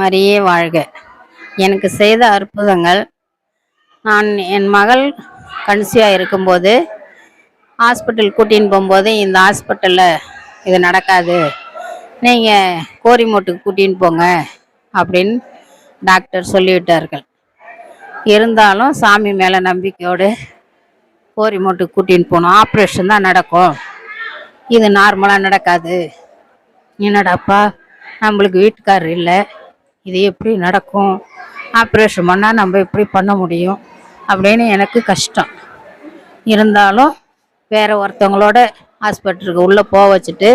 மரியே வாழ்க. எனக்கு செய்த அற்புதங்கள் நான் என் மகள் கன்சியாக இருக்கும்போது ஹாஸ்பிட்டல் கூட்டின்னு போகும்போது இந்த ஹாஸ்பிட்டலில் இது நடக்காது. நீங்கள் கோரிமோட்டுக்கு கூட்டின்னு போங்க அப்படின்னு டாக்டர் சொல்லிவிட்டார்கள். இருந்தாலும் சாமி மேலே நம்பிக்கையோடு கோரிமோட்டுக்கு கூட்டின்னு போகணும். ஆப்ரேஷன் தான் நடக்கும். இது நார்மலாக நடக்காது. என்னடாப்பா நம்மளுக்கு வீட்டுக்காரர் இல்லை. இது எப்படி நடக்கும்? ஆப்ரேஷன் பண்ணால் நம்ம எப்படி பண்ண முடியும்? அப்படின்னு எனக்கு கஷ்டம். இருந்தாலும் வேற ஒருத்தவங்களோட ஹாஸ்பிட்டலுக்கு உள்ளே போக வச்சுட்டு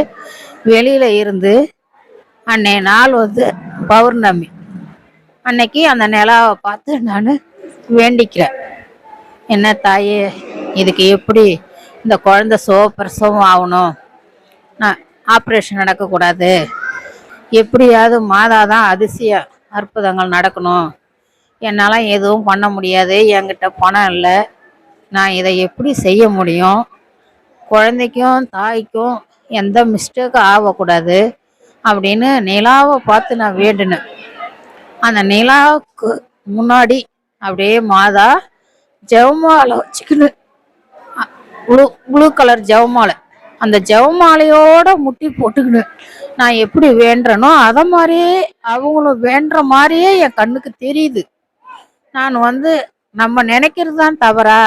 வெளியில் இருந்து அன்னைய நாள் வந்து பௌர்ணமி. அன்னைக்கு அந்த நிலாவை பார்த்து நான் வேண்டிக்கிறேன். என்ன தாயே இதுக்கு எப்படி இந்த குழந்தை சுகப்பிரசவம் ஆகணும்? நான் ஆப்ரேஷன் நடக்கக்கூடாது. எப்படியாவது மாதா தான் அதிசய அற்புதங்கள் நடக்கணும். என்னால் எதுவும் பண்ண முடியாது. என்கிட்ட பணம் இல்லை. நான் இதை எப்படி செய்ய முடியும்? குழந்தைக்கும் தாய்க்கும் எந்த மிஸ்டேக்கும் ஆகக்கூடாது அப்படின்னு நிலாவை பார்த்து நான் வேண்டினேன். அந்த நிலாவுக்கு முன்னாடி அப்படியே மாதா ஜவமாலை வச்சுக்கின்னு ப்ளூ ப்ளூ கலர் ஜவமாலை. அந்த ஜவமாலையோட முட்டி போட்டுக்கின்னு நான் எப்படி வேண்டுறனோ அதை மாதிரியே அவங்களும் வேண்டுற மாதிரியே என் கண்ணுக்கு தெரியுது. நான் வந்து நம்ம நினைக்கிறது தான் தவறா?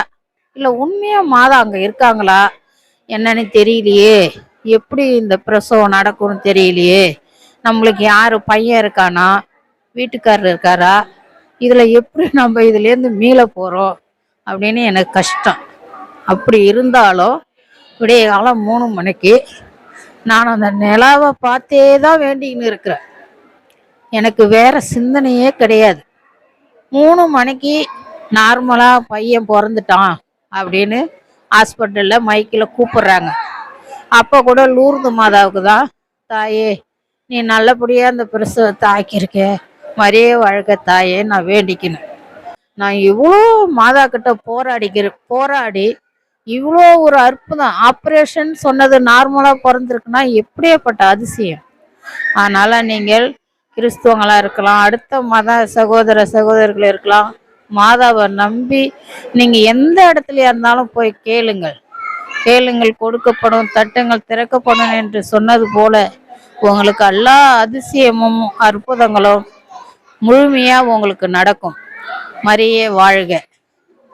இல்லை உண்மையாக மாதா அங்கே இருக்காங்களா? என்னன்னு தெரியலையே. எப்படி இந்த பிரசவம் நடக்கும்னு தெரியலையே. நம்மளுக்கு யார் பையன் இருக்கானா? வீட்டுக்காரர் இருக்காரா? இதில் எப்படி நம்ம இதுலேருந்து மீள போகிறோம் அப்படின்னு எனக்கு கஷ்டம். அப்படி இருந்தாலும் விடிய காலம் மூணு மணிக்கு நான் அந்த நிலாவை பார்த்தே தான் வேண்டிக்கின்னு இருக்கிறேன். எனக்கு வேற சிந்தனையே கிடையாது. மூணு மணிக்கு நார்மலாக பையன் பிறந்துட்டான் அப்படின்னு ஹாஸ்பிட்டலில் மைக்கில் கூப்பிட்றாங்க. அப்போ கூட லூர்து மாதாவுக்கு தான் தாயே நீ நல்லபடியாக அந்த பிரசவத்தை ஆக்கியிருக்க. மரிய வாழ்க தாயே நான் வேண்டிக்கணும் நான் இவ்வளோ மாதா கிட்ட போராடிக்கிற போராடி இவ்வளோ ஒரு அற்புதம். ஆப்ரேஷன் சொன்னது நார்மலாக பிறந்திருக்குன்னா எப்படியேப்பட்ட அதிசயம். அதனால் நீங்கள் கிறிஸ்துவங்களாக இருக்கலாம் அடுத்த மத சகோதர சகோதரர்கள் இருக்கலாம் மாதாவை நம்பி நீங்கள் எந்த இடத்துல இருந்தாலும் போய் கேளுங்கள். கேளுங்கள் கொடுக்கப்படும் தட்டுங்கள் திறக்கப்படும் என்று சொன்னது போல உங்களுக்கு எல்லா அதிசயமும் அற்புதங்களும் முழுமையாக உங்களுக்கு நடக்கும். மரியே வாழ்க.